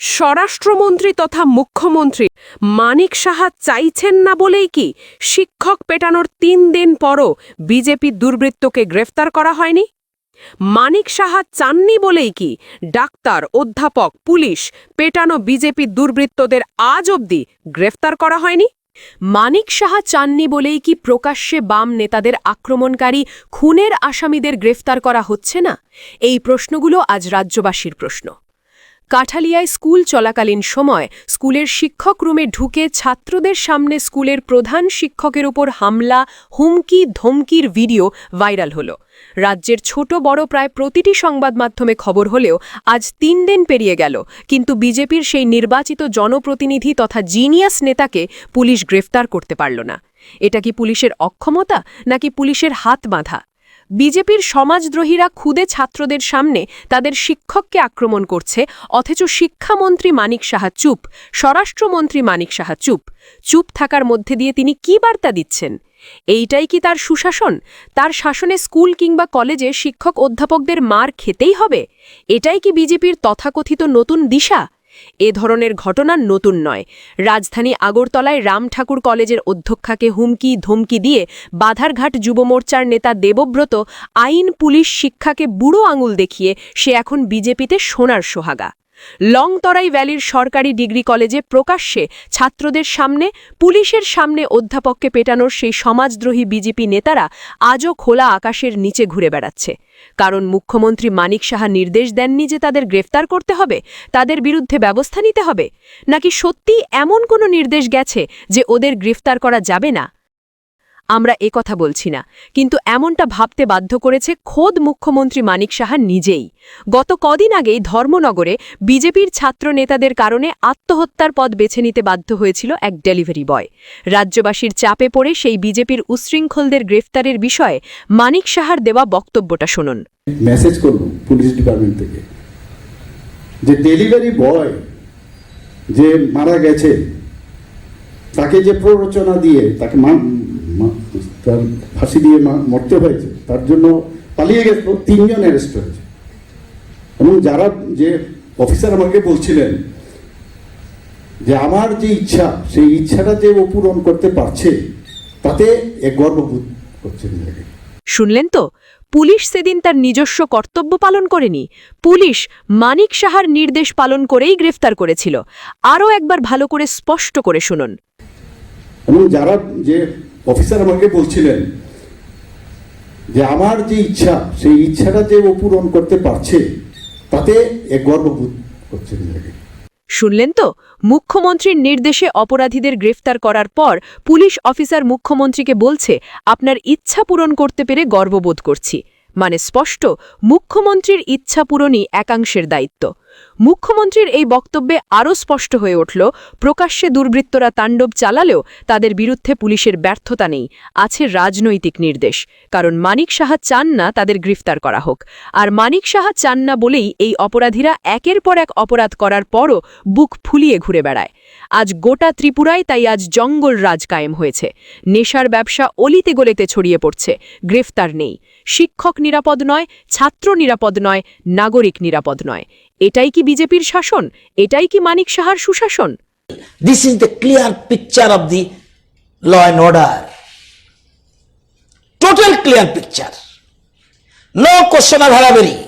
স্বরাষ্ট্রমন্ত্রী তথা মুখ্যমন্ত্রী মানিক সাহা চাইছেন না বলেই কি শিক্ষক পেটানোর তিন দিন পরও বিজেপি দুর্বৃত্তকে গ্রেফতার করা হয়নি? মানিক সাহা চাননি বলেই কি ডাক্তার, অধ্যাপক, পুলিশ পেটানো বিজেপি দুর্বৃত্তদের আজ অবধি গ্রেফতার করা হয়নি? মানিক সাহা চাননি বলেই কি প্রকাশ্যে বাম নেতাদের আক্রমণকারী খুনের আসামিদের গ্রেফতার করা হচ্ছে না? এই প্রশ্নগুলো আজ রাজ্যবাসীর প্রশ্ন। কাঠালিয়ায় স্কুল চলাকালীন সময় স্কুলের শিক্ষক রুমে ঢুকে ছাত্রদের সামনে স্কুলের প্রধান শিক্ষকের ওপর হামলা, হুমকি, ধমকির ভিডিও ভাইরাল হল। রাজ্যের ছোট বড় প্রায় প্রতিটি সংবাদ মাধ্যমে খবর হলেও আজ তিন দিন পেরিয়ে গেল, কিন্তু বিজেপির সেই নির্বাচিত জনপ্রতিনিধি তথা জিনিয়াস নেতাকে পুলিশ গ্রেফতার করতে পারল না। এটা কি পুলিশের অক্ষমতা নাকি পুলিশের হাত বাঁধা? বিজেপির সমাজদ্রোহীরা খুদে ছাত্রদের সামনে তাদের শিক্ষককে আক্রমণ করছে, অথচ শিক্ষামন্ত্রী মানিক সাহা চুপ, স্বরাষ্ট্রমন্ত্রী মানিক সাহা চুপ। চুপ থাকার মধ্যে দিয়ে তিনি কি বার্তা দিচ্ছেন? এইটাই কি তার সুশাসন? তার শাসনে স্কুল কিংবা কলেজে শিক্ষক অধ্যাপকদের মার খেতেই হবে? এটাই কি বিজেপির তথাকথিত নতুন দিশা? এ ধরনের ঘটনা নতুন নয়। রাজধানী আগরতলায় রাম ঠাকুর কলেজের অধ্যক্ষাকে হুমকি, ধমকি দিয়ে বাধারঘাট যুব মোর্চার নেতা দেবব্রত আইন, পুলিশ, শিক্ষাকে বুড়ো আঙুল দেখিয়ে সে এখন বিজেপিতে সোনার সোহাগা। লংতরাই ভ্যালির সরকারি ডিগ্রি কলেজে প্রকাশ্যে ছাত্রদের সামনে, পুলিশের সামনে অধ্যাপককে পেটানোর সেই সমাজদ্রোহী বিজেপি নেতারা আজও খোলা আকাশের নিচে ঘুরে বেড়াচ্ছে। কারণ মুখ্যমন্ত্রী মানিক সাহা নির্দেশ দেননি যে তাদের গ্রেফতার করতে হবে, তাদের বিরুদ্ধে ব্যবস্থা নিতে হবে? নাকি সত্যি এমন কোনো নির্দেশ গেছে যে ওদের গ্রেফতার করা যাবে না? আমরা এ কথা বলছি না। কিন্তু এমনটা ভাবতে বাধ্য করেছে খোদ মুখ্যমন্ত্রী মানিক সাহা নিজেই। গত কদিন আগেই ধর্মনগরে বিজেপির ছাত্র নেতাদের কারণে আত্মহত্যার পথ বেছে নিতে বাধ্য হয়েছিল এক ডেলিভারি বয়। রাজ্যবাসীর চাপে পড়ে সেই বিজেপির উশৃঙ্খলদের গ্রেফতারের বিষয়ে মানিক সাহার দেওয়া বক্তব্যটা শুনুন। মেসেজ করল পুলিশ ডিপার্টমেন্ট থেকে। যে ডেলিভারি বয় যে মারা গেছে, তাকে যে প্ররোচনা দিয়ে, তাকে তার ফাঁসি দিয়ে মা- মরতে হয়েছে। তার জন্য পালিয়ে গেছে। তিনজন অ্যারেস্ট হয়েছে। এবং যারা যে অফিসার আমাকে বলছিলেন যে আমার যে ইচ্ছা সেই ইচ্ছাটা যে ও পূরণ করতে পারছে তাতে এ গর্ববোধ করছে নিজেকে শুনলেন তো? পুলিশ সেদিন তার নিজস্ব কর্তব্য পালন করেনি। পুলিশ মানিক সাহার নির্দেশ পালন করেই গ্রেফতার করেছিল। আরও একবার ভালো করে স্পষ্ট করে শুনুন। এবং যারা যে অফিসার আমাকে বলছিলেন যে আমার যে ইচ্ছা, সেই ইচ্ছাটা যে ও পূরণ করতে পারছে, তাতে এ গর্ববোধ করছে নিজেকে। শুনলেন তো? মুখ্যমন্ত্রীর নির্দেশে অপরাধীদের গ্রেফতার করার পর পুলিশ অফিসার মুখ্যমন্ত্রীকে বলছে, আপনার ইচ্ছা পূরণ করতে পেরে গর্ববোধ করছি। মানে স্পষ্ট, মুখ্যমন্ত্রীর ইচ্ছা পূরণই একাংশের দায়িত্ব। মুখ্যমন্ত্রীর এই বক্তব্যে আরও স্পষ্ট হয়ে উঠল, প্রকাশ্যে দুর্বৃত্তরা তাণ্ডব চালালেও তাদের বিরুদ্ধে পুলিশের ব্যর্থতা নেই, আছে রাজনৈতিক নির্দেশ। কারণ মানিক সাহা চান না তাদের গ্রেফতার করা হোক। আর মানিক সাহা চান না বলেই এই অপরাধীরা একের পর এক অপরাধ করার পরও বুক ফুলিয়ে ঘুরে বেড়ায়। আজ গোটা ত্রিপুরায় তাই আজ জঙ্গল রাজ কায়েম হয়েছে। নেশার ব্যবসা অলিতে গলিতে ছড়িয়ে পড়ছে, গ্রেফতার নেই। শিক্ষক নিরাপদ নয়, ছাত্র নিরাপদ নয়, নাগরিক নিরাপদ নয়। এটাই কি বিজেপির শাসন এটাই কি মানিক সাহার সুশাসন this is the clear picture of the law and order. Total clear picture. No question of hurry.